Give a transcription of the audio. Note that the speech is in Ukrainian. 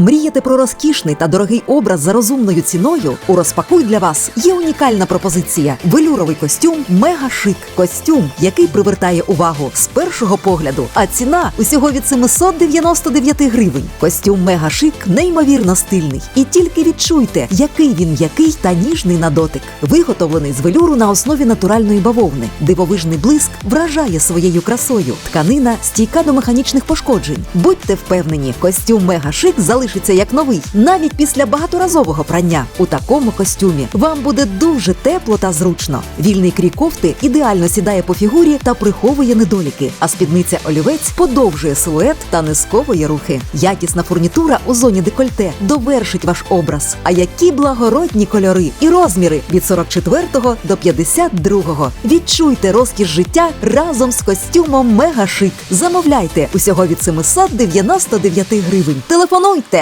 Мрієте про розкішний та дорогий образ за розумною ціною? У розпакуй для вас є унікальна пропозиція: велюровий костюм Мега Шик. Костюм, який привертає увагу з першого погляду. А ціна усього від 799 гривень. Костюм Мега Шик неймовірно стильний. І тільки відчуйте, який він м'який та ніжний на дотик. Виготовлений з велюру на основі натуральної бавовни. Дивовижний блиск вражає своєю красою. Тканина стійка до механічних пошкоджень. Будьте впевнені, костюм Мега Шик залишиться як новий, навіть після багаторазового прання. У такому костюмі вам буде дуже тепло та зручно. Вільний крій кофти ідеально сідає по фігурі та приховує недоліки, а спідниця олівець подовжує силует та не сковує рухи. Якісна фурнітура у зоні декольте довершить ваш образ. А які благородні кольори і розміри від 44 до 52. Відчуйте розкіш життя разом з костюмом Мега Шик. Замовляйте усього від 799 гривень. Телефонуйте!